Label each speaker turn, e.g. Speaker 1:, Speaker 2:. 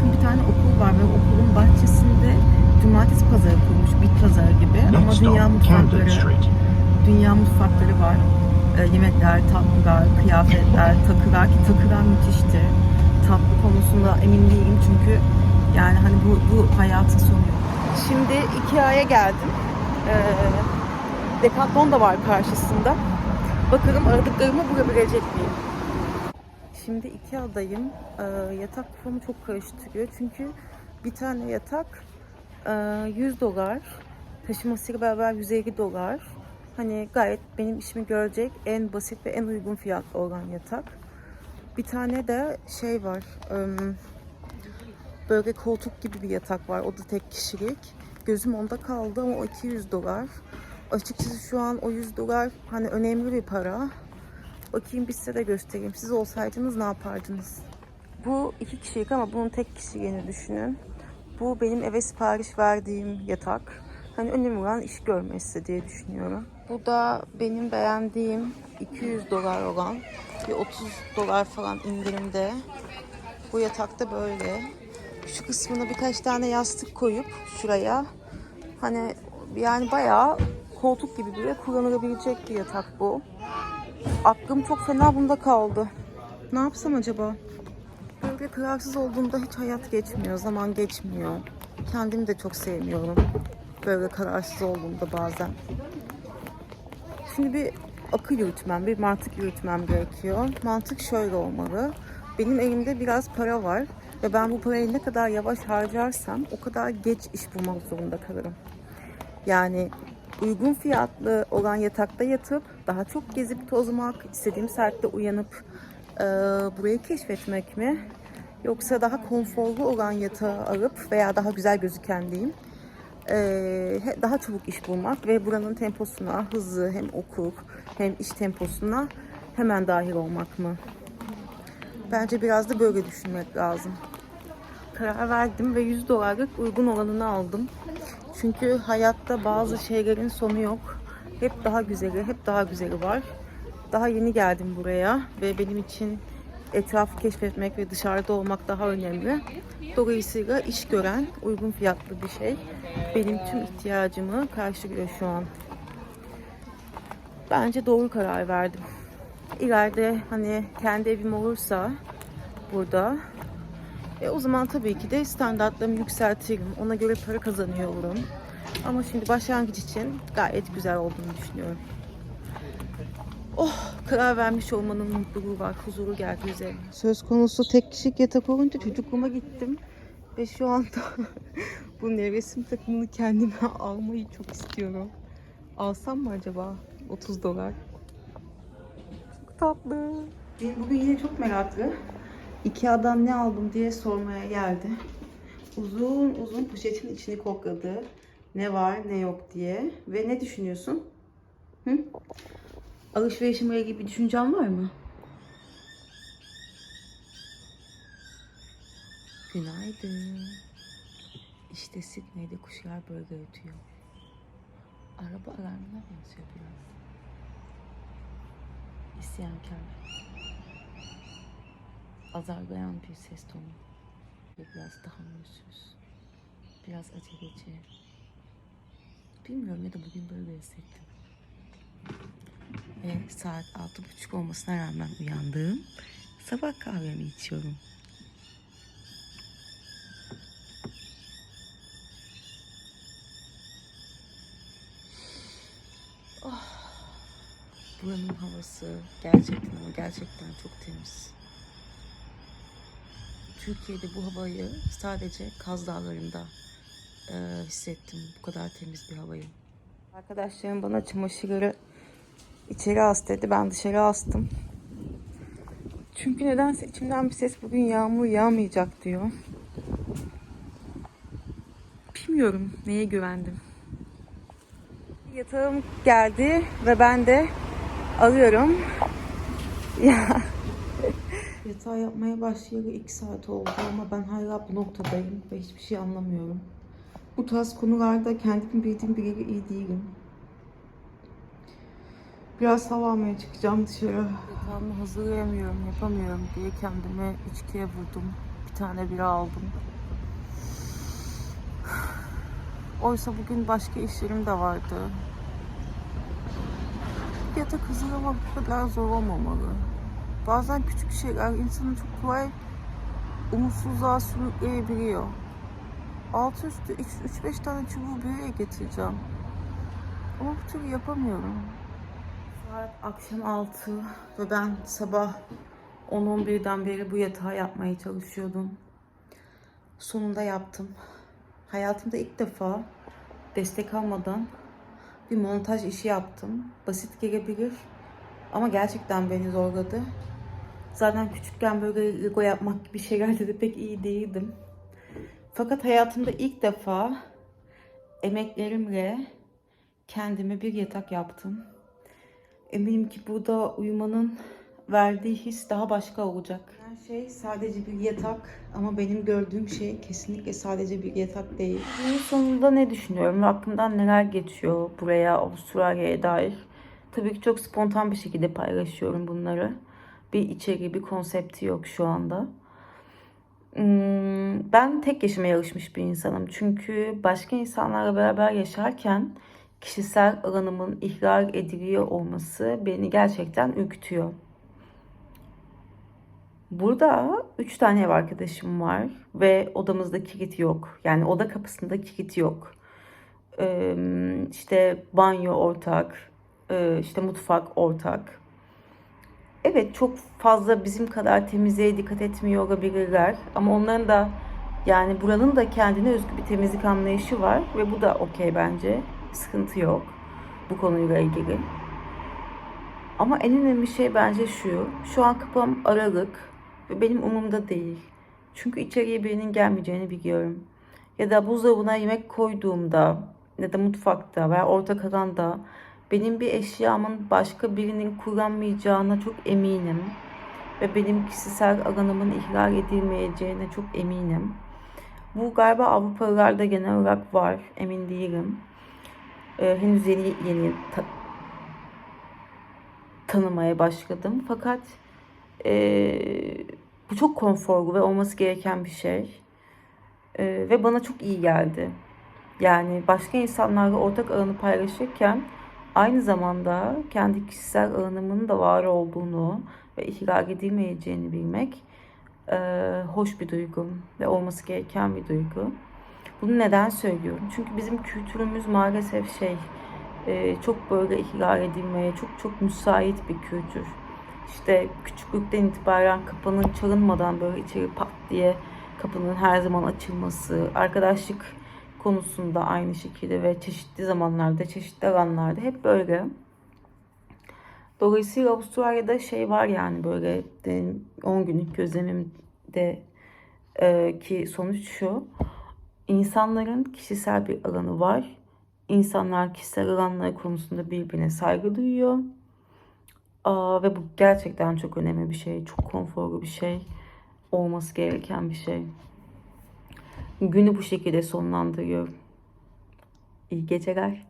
Speaker 1: yakın
Speaker 2: bir tane
Speaker 1: okul var ve okulun bahçesinde cumartesi pazarı kurmuş, bit pazarı gibi ama dünya mutfakları, dünya mutfakları var. E, yemekler, tatlılar, kıyafetler, takılar ki takılar müthişti. Tatlı konusunda emin değilim çünkü yani hani bu, bu hayatın sonu. Şimdi Ikea'ya geldim. E, Decathlon da var karşısında. Bakalım aradıklarımı bulabilecek miyim? Şimdi Ikea'dayım. Ee, yatak kafamı çok karıştırıyor. Çünkü bir tane yatak e, 100 dolar. Taşımasıyla beraber 150 dolar. Hani gayet benim işimi görecek en basit ve en uygun fiyatlı olan yatak. Bir tane de şey var. ım, Böyle koltuk gibi bir yatak var. O da tek kişilik. Gözüm onda kaldı ama o 200 dolar. Açıkçası şu an o 100 dolar hani önemli bir para. Bakayım bir size de göstereyim. Siz olsaydınız ne yapardınız? Bu iki kişilik ama bunun tek kişiliğini düşünün. Bu benim eve sipariş verdiğim yatak. Hani önemli olan iş görmesi diye düşünüyorum. Bu da benim beğendiğim 200 dolar olan bir 30 dolar falan indirimde. Bu yatakta böyle. Şu kısmına birkaç tane yastık koyup şuraya hani yani bayağı koltuk gibi böyle kullanılabilecek bir yatak bu. Aklım çok fena bunda kaldı. Ne yapsam acaba? Böyle kararsız olduğumda hiç hayat geçmiyor, zaman geçmiyor. Kendimi de çok sevmiyorum. Böyle kararsız olduğumda bazen. Şimdi bir akıl yürütmem, bir mantık yürütmem gerekiyor. Mantık şöyle olmalı. Benim elimde biraz para var ve ben bu parayı ne kadar yavaş harcarsam o kadar geç iş bulmak zorunda kalırım. Yani uygun fiyatlı olan yatakta yatıp daha çok gezip tozmak, istediğim saatte uyanıp e, burayı keşfetmek mi? Yoksa daha konforlu olan yatağı alıp veya daha güzel gözüken diyeyim e, daha çabuk iş bulmak ve buranın temposuna, hızı hem okul hem iş temposuna hemen dahil olmak mı? Bence biraz da böyle düşünmek lazım. Karar verdim ve 100 dolarlık uygun olanını aldım. Çünkü hayatta bazı şeylerin sonu yok. Hep daha güzeli, hep daha güzeli var. Daha yeni geldim buraya ve benim için etrafı keşfetmek ve dışarıda olmak daha önemli. Dolayısıyla iş gören, uygun fiyatlı bir şey benim tüm ihtiyacımı karşılıyor şu an. Bence doğru karar verdim. İleride hani kendi evim olursa burada e, o zaman tabii ki de standartlarımı yükseltirim. Ona göre para kazanıyorum. Ama şimdi başlangıç için gayet güzel olduğunu düşünüyorum. Oh karar vermiş olmanın mutluluğu var. Huzuru geldi üzerime. Söz konusu tek kişilik yatak olunca çocukluğuma gittim. Ve şu anda bu nevresim takımını kendime almayı çok istiyorum. Alsam mı acaba? 30 dolar. Çok tatlı. Benim bugün yine çok meraklı. Ikea'dan ne aldım diye sormaya geldi. Uzun uzun poşetin içini kokladı. Ne var ne yok diye. Ve ne düşünüyorsun? Hı? Alışverişimle ilgili bir düşüncen var mı? Günaydın. İşte Sydney'de kuşlar böyle ötüyor. Araba alarmına benziyor biraz. İsyankar. Azarlayan bir ses tonu. Biraz tahammülsüz. Biraz aceleci. Bilmiyorum ya da bugün böyle hissettim. Ve saat altı buçuk olmasına rağmen uyandığım sabah kahvemi içiyorum. Oh. Buranın havası gerçekten ama gerçekten çok temiz. Türkiye'de bu havayı sadece Kaz Dağları'nda e, hissettim. Bu kadar temiz bir havayı. Arkadaşlarım bana çamaşırları içeri as dedi. Ben dışarı astım. Çünkü nedense içimden bir ses bugün yağmur yağmayacak diyor. Bilmiyorum neye güvendim. Yatağım geldi ve ben de alıyorum. Ya Yatağı yapmaya başlayalı 2 saat oldu ama ben hala bu noktadayım ve hiçbir şey anlamıyorum. Bu tarz konularda kendimi bildiğim biriyle iyi değilim. Biraz hava almaya çıkacağım dışarı. Yatağımı hazırlayamıyorum, yapamıyorum diye kendime içkiye vurdum. Bir tane bira aldım. Oysa bugün başka işlerim de vardı. Yatak hazırlamak bu kadar zor olmamalı. Bazen küçük şeyler insanı çok kolay umutsuzluğa sürükleyebiliyor. Altı üstü 3-5 tane çubuğu bir araya getireceğim. Ama bu türlü yapamıyorum. Saat akşam 6 ve ben sabah 10-11'den beri bu yatağı yapmaya çalışıyordum. Sonunda yaptım. Hayatımda ilk defa destek almadan bir montaj işi yaptım. Basit gelebilir ama gerçekten beni zorladı. Zaten küçükken böyle Lego yapmak gibi şeylerde de pek iyi değildim. Fakat hayatımda ilk defa emeklerimle kendime bir yatak yaptım. Eminim ki burada uyumanın verdiği his daha başka olacak. Her şey sadece bir yatak ama benim gördüğüm şey kesinlikle sadece bir yatak değil. Bunun sonunda ne düşünüyorum? Aklımdan neler geçiyor buraya, Avustralya'ya dair? Tabii ki çok spontan bir şekilde paylaşıyorum bunları. Bir içeriği, bir konsepti yok şu anda. Hmm, Ben tek yaşamaya alışmış bir insanım. Çünkü başka insanlarla beraber yaşarken kişisel alanımın ihlal ediliyor olması beni gerçekten ürkütüyor. Burada üç tane ev arkadaşım var ve odamızda kilit yok. Yani oda kapısında kilit yok. Ee, işte banyo ortak, e, işte mutfak ortak. Evet çok fazla bizim kadar temizliğe dikkat etmiyor olabilirler. Ama onların da yani buranın da kendine özgü bir temizlik anlayışı var. Ve bu da okey bence. Sıkıntı yok bu konuyla ilgili. Ama en önemli şey bence şu. Şu an kapım aralık ve benim umurumda değil. Çünkü içeriye birinin gelmeyeceğini biliyorum. Ya da buzdolabına yemek koyduğumda ya da mutfakta veya ortak alanda benim bir eşyamın başka birinin kullanmayacağına çok eminim. Ve benim kişisel alanımın ihlal edilmeyeceğine çok eminim. Bu galiba Avrupalılarda genel olarak var. Emin değilim. Ee, henüz yeni yeni ta- tanımaya başladım. Fakat eee, bu çok konforlu ve olması gereken bir şey. Eee, ve bana çok iyi geldi. Yani başka insanlarla ortak alanı paylaşırken aynı zamanda kendi kişisel alanımın da var olduğunu ve ihlal edilmeyeceğini bilmek eee, hoş bir duygu ve olması gereken bir duygu. Bunu neden söylüyorum? Çünkü bizim kültürümüz maalesef şey e, çok böyle ihlal edilmeye çok çok müsait bir kültür. İşte küçüklükten itibaren kapının çalınmadan böyle içeri pat diye kapının her zaman açılması, arkadaşlık konusunda aynı şekilde ve çeşitli zamanlarda, çeşitli alanlarda hep böyle. Dolayısıyla Avustralya'da şey var yani böyle benim 10 günlük gözlemimde e, ki sonuç şu. İnsanların kişisel bir alanı var. İnsanlar kişisel alanları konusunda birbirine saygı duyuyor. Aa, ve bu gerçekten çok önemli bir şey. Çok konforlu bir şey. Olması gereken bir şey. Günü bu şekilde sonlandırıyorum. İyi geceler.